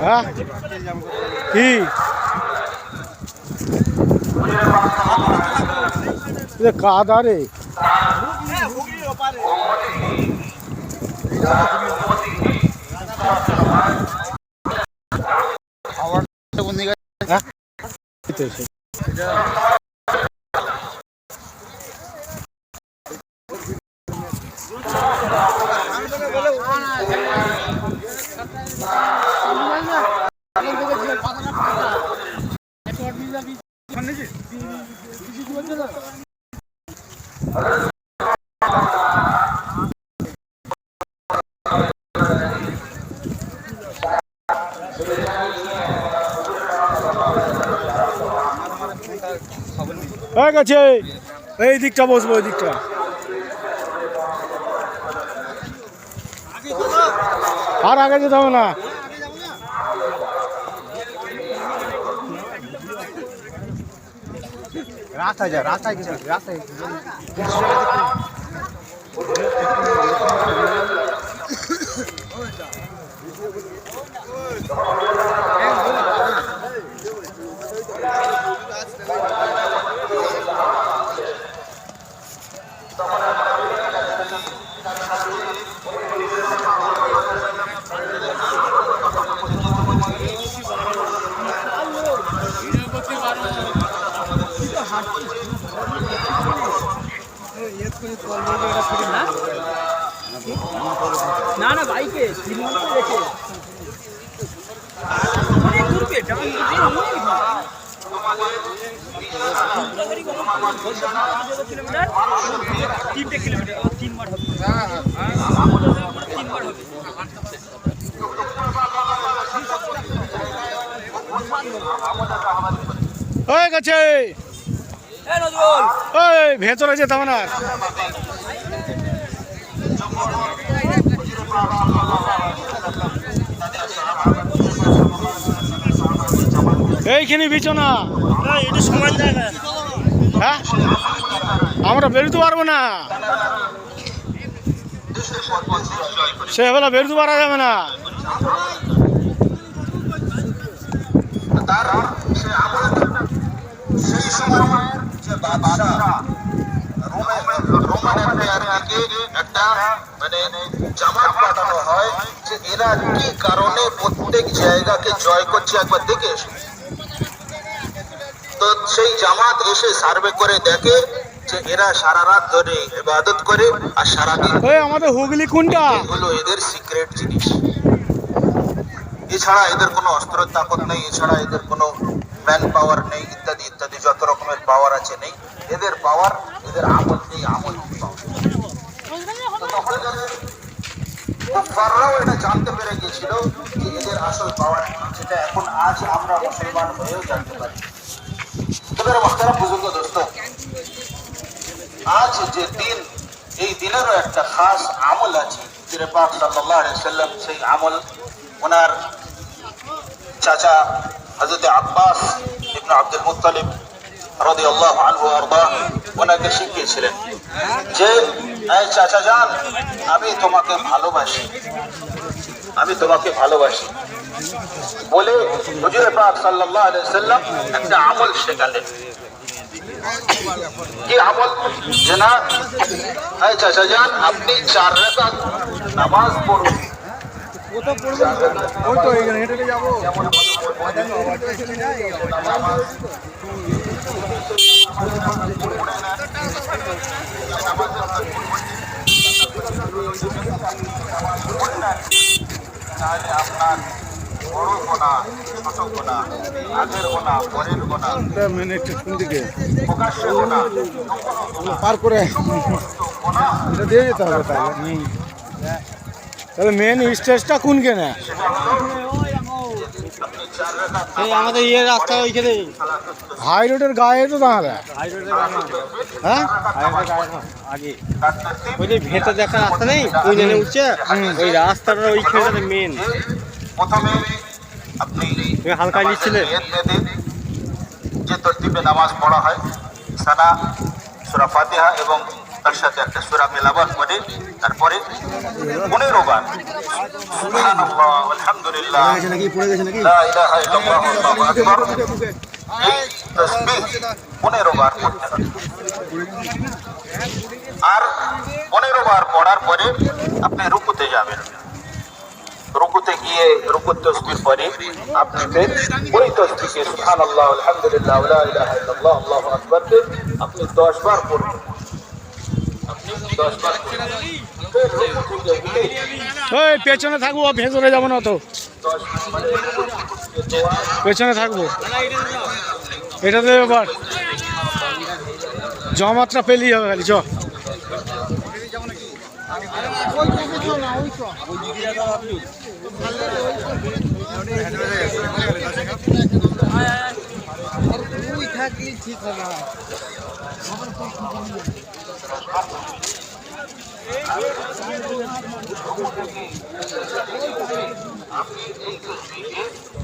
হ্যাঁ? কি কাদা রে? হ্যাঁ? হয়ে গেছে। এই দিকটা বসবো ওই দিকটা। আর আগে যেতে হবে না। रास्ता जा रास्ता की रास्ता की রাস্তায় যা রাস্তায় কিছু রাস্তায় না। না বাইকে হবে। হয়ে গেছে। ওই ভেতরে যেতে হবে না। এইখানে বিছনা সময় হ্যাঁ? আমরা বেরোতে পারব না। সেবেলা বেরোতে পারা যাবে না। সেই সময়ের যে থেকে একটা মানে জামাত পাঠানো হয় যে এরা কি কারণে প্রত্যেক জায়গাকে জয় করছে একবার দেখে। তো সেই জামাত এসে সার্ভে করে দেখে যে এরা সারা রাত ধরে ইবাদত করে আর সারাদিন ওই আমাদের হুগলি কোনটা হলো এদের সিক্রেট জিনিস এছাড়া এদের কোনো অস্ত্রের তাকত নেই এছাড়া এদের কোনো ম্যান পাওয়ার নেই, ইত্যাদি ইত্যাদি, যত রকমের পাওয়ার আছে নেই। এদের পাওয়ার, এদের আমল নেই, আমল কুফাররাও এটা জানতে পেরে গেছিল যে এদের আসল পাওয়ার যেটা এখন আজ আমরা মুসলমান হয়েও জানতে পারি। তবে মহতারা বুজুর্গ, দোস্ত, আজ যে দিন, এই দিনেরও একটা খাস আমল আছে। জিরে পাক আলাইহি সাল্লাম সেই আমল, ওনার চাচা হযরত আব্বাস ইবনে আব্দুল মুত্তালিব রাদিয়াল্লাহু আনহু আরদা ওনাকে শিখিয়েছিলেন যে চাচা যান আমি তোমাকে ভালোবাসি। আমি তোমাকে ভালোবাসি। বলে হুজুর পাক সাল্লাল্লাহু আলাইহি সাল্লাম একটা আমল শেখালেন। কি আমল? যে না চাচা যান আপনি চার রাকাত নামাজ পড়ুন। ওই তো এইখানে হেঁটে যাব। তাহলে আপনার বড় গোনা ছোট গোনা আগের গোনা পরের গোনা মিনিট দিকে। প্রকাশ্য গোনা। পার করে। এটা দিয়ে যেতে হবে তাহলে। তাহলে মেন স্টেজটা কোন কেনা? এই আমাদের ইয়ে রাস্তা ওইখানে। হাই রোডের গায়ে তো হ্যাঁ? আগে। ওই যে ভেতর দেখা রাস্তা নেই ওই জন্য উঠছে ওই রাস্তাটা মেন প্রথমে আপনি হালকা নিচ্ছিলে যে তরতিবে নামাজ পড়া হয় সানা সুরা ফাতিহা এবং তার সাথে একটা সুরা মেলাবার পরে তারপরে পনেরো বার। আলহামদুলিল্লাহ। এই তাসবিহ পনেরো বার পড়তে হবে। আর পনেরো বার পড়ার পরে আপনি রুকুতে যাবেন। রুকুতে গিয়ে রুকুর তসবির পরে আপনি ফের ওই তসবিকে সুবহানাল্লাহ আলহামদুলিল্লাহ লা ইলাহা ইল্লাল্লাহ আল্লাহু আকবার আপনি 10 বার পড়বেন আপনি 10 বার পড়বেন ফের রুকু থেকে উঠে ওই পেছনে থাকব ভেতরে যাব না তো। 10 মানে পেছনে থাকব। এটাতে এবার জমাত্রা পেলেই হবে খালি চ।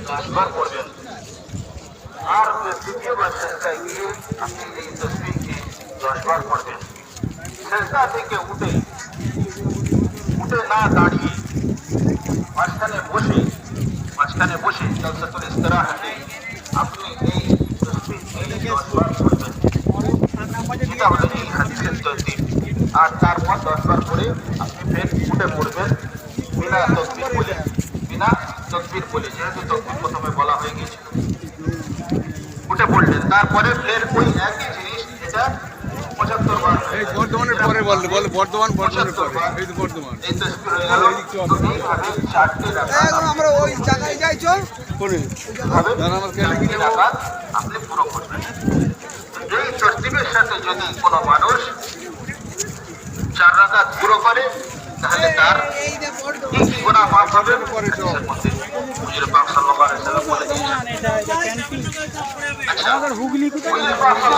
দশবার পড়বেন আর দ্বিতীয়বার চেষ্টায় গিয়ে আপনি এই তসবিহকে দশবার পড়বেন চেষ্টা থেকে উঠে উঠে না দাঁড়িয়ে মাঝখানে বসে মাঝখানে বসে জলসাতুল ইস্তেরাহাতে আপনি এই তসবিহকে দশবার পড়বেন এটা হলো এই হাদিসের তসবিহ আর তারপর দশবার করে আপনি ফের উঠে পড়বেন। বিনা তকবির বলে বিনা তকবির বলে যেহেতু তকবির প্রথমে বলা হয়ে গেছিল উঠে পড়লেন। তারপরে ফের ওই একই জিনিস এটা পঁচাত্তর বার এই বর্ধমানের পরে বললে বলে বর্ধমান বর্ধমানের পরে। এই তো বর্ধমান। এই তসবির হয়ে গেল। এইভাবে চারটে আমরা ওই জায়গায় যাই চল। আপনি পুরো করবেন। এই তসবিরের সাথে যদি কোনো মানুষ চার রাকাত পুরো করে তাহলে তার এই যে বড় কি গুনাহ মাফ হবে। হুজুর পাক সাল্লাল্লাহু আলাইহি সাল্লাম বলে আচ্ছা হুগলি কোথায় আপনার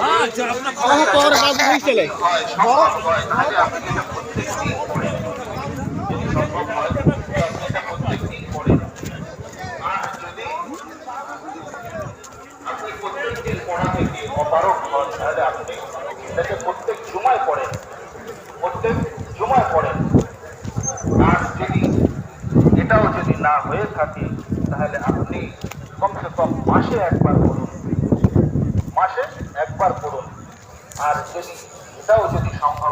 হ্যাঁ যা আপনার তোর কাজ বুঝতে সম্ভব হয় তাহলে আপনি এটা প্রত্যেকদিন পড়েন যদি সম্ভব হয় আপনি এটা প্রত্যেকদিন পড়েন আর যদি আপনি প্রত্যেকদিন পড়া থেকে অপারক হন তাহলে আপনি এটাকে প্রত্যেক জুমায় পড়েন প্রত্যেক করেন আর যদি এটাও যদি না হয়ে থাকে, তাহলে আপনি কমসে কম মাসে একবার করুন মাসে একবার করুন আর যদি এটাও যদি সম্ভব